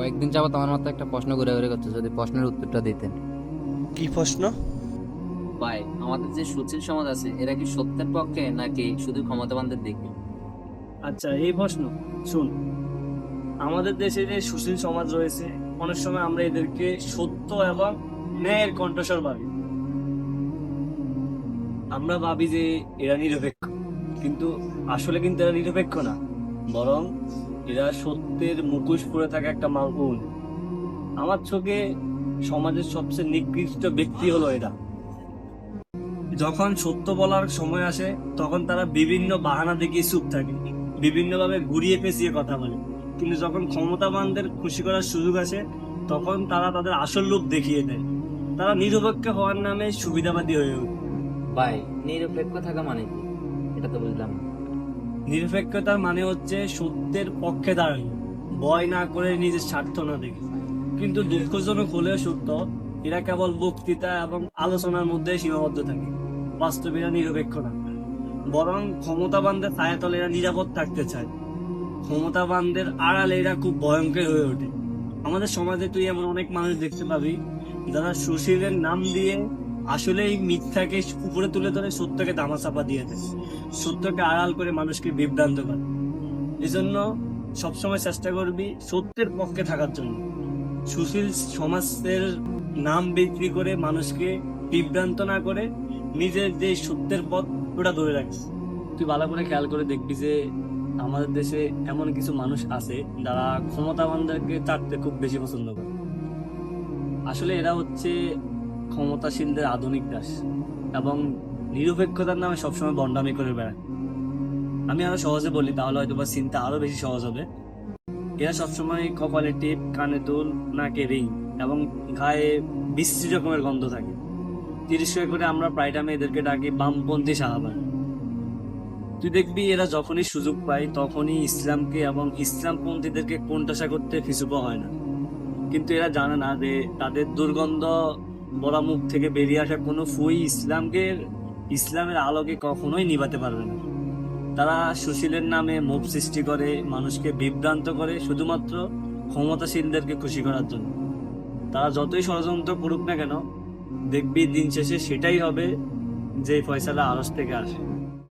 কয়েকদিন যাবত আমার মাথায় একটা প্রশ্ন ঘুরে ঘুরে করছে যদি প্রশ্নের উত্তরটা দিতেন। কি প্রশ্ন? ভাই আমাদের যে সুশীল সমাজ আছে এরা কি সত্যের পক্ষে নাকি শুধু ক্ষমতাবানদের দিকে? আচ্ছা এই প্রশ্ন শুন। আমাদের দেশে যে সুশীল সমাজ রয়েছে অনেক সময় আমরা এদেরকে সত্য এবং ন্যায়ের কণ্ঠস্বর ভাবি। আমরা ভাবি যে এরা নিরপেক্ষ কিন্তু আসলে কিন্তু এরা নিরপেক্ষ না বরং এরা সত্যের মুখোশ পরে থাকা একটা মাগুন আমার চোখে সমাজের সবচেয়ে নিকৃষ্ট ব্যক্তি হলো এরা। যখন সত্য বলার সময় আসে, তখন তারা বিভিন্ন বাহানা দেখিয়ে চুপ থাকে, বিভিন্নভাবে ঘুরিয়ে পেঁচিয়ে কথা বলে। কিন্তু যখন ক্ষমতাবানদের খুশি করার সুযোগ আসে, তখন তারা তাদের আসল রূপ দেখিয়ে দেয়। তারা নিরপেক্ষ হওয়ার নামে সুবিধাবাদী হয়ে ওঠে। ভাই, নিরপেক্ষ থাকা মানে কি? এটা তো বুঝলাম না। নিরপেক্ষতার মানে হচ্ছে সত্যের পক্ষে দাঁড়ানো। ভয় না করে নিজের স্বার্থ না দেখে। কিন্তু দুঃখজনক হলেও সত্য, এরা কেবল বক্তৃতা এবং আলোচনার মধ্যে সীমাবদ্ধ থাকে। বাস্তবে এরা নিরপেক্ষ না। বরং ক্ষমতাবানদের ছায়াতলে এরা নিরাপদ থাকতে চায়। ক্ষমতাবানদের আড়ালে এরা খুব ভয়ঙ্কর হয়ে ওঠে। আমাদের সমাজে তুই এমন অনেক মানুষ দেখতে পাবি, যারা সুশীলের নাম দিয়ে আসলে এই মিথ্যাকে উপরে তুলে ধরে সত্যকে দামাচাপা দিয়ে দেয়। সত্যকে আড়াল করে মানুষকে বিভ্রান্ত করে। এই জন্য সবসময় চেষ্টা করবি সত্যের পক্ষে থাকার জন্য। সুশীল সমাজের নাম বিক্রি করে মানুষকে বিভ্রান্ত না করে নিজের যে সত্যের পথ, ওটা ধরে রাখিস। তুই ভালো করে খেয়াল করে দেখবি যে আমাদের দেশে এমন কিছু মানুষ আছে যারা ক্ষমতাবানদেরকে চাটতে খুব বেশি পছন্দ করে। আসলে এরা হচ্ছে ক্ষমতাসীনদের আধুনিক দাস এবং নিরপেক্ষতার নামে সবসময় বন্ডামি করে বেড়ায়। আমি আরও সহজে বলি, তাহলে হয়তো বা চিন্তা আরও বেশি সহজ হবে। এরা সবসময় কপালে টিপ, কানে দুল, নাকে রিং এবং গায়ে বিশ্রী রকমের গন্ধ থাকে। তিরিশ করে আমরা প্রায় টাইমে এদেরকে ডাকি বামপন্থী সাহাবান তুই দেখবি এরা যখনই সুযোগ পায় তখনই ইসলামকে এবং ইসলামপন্থীদেরকে কোণঠাসা করতে ফিসুপা হয় না। কিন্তু এরা জানে না যে তাদের দুর্গন্ধ বড়া মুখ থেকে বেরিয়ে আসা কোনো ফুই ইসলামকে, ইসলামের আলোকে কখনোই নিভাতে পারবে না। তারা সুশীলের নামে মুভ সৃষ্টি করে, মানুষকে বিভ্রান্ত করে, শুধুমাত্র ক্ষমতাশীলদেরকে খুশি করার জন্য। তারা যতই ষড়যন্ত্র করুক না কেন, দেখবি দিন শেষে সেটাই হবে যে ফয়সালা আড়স থেকে আসে।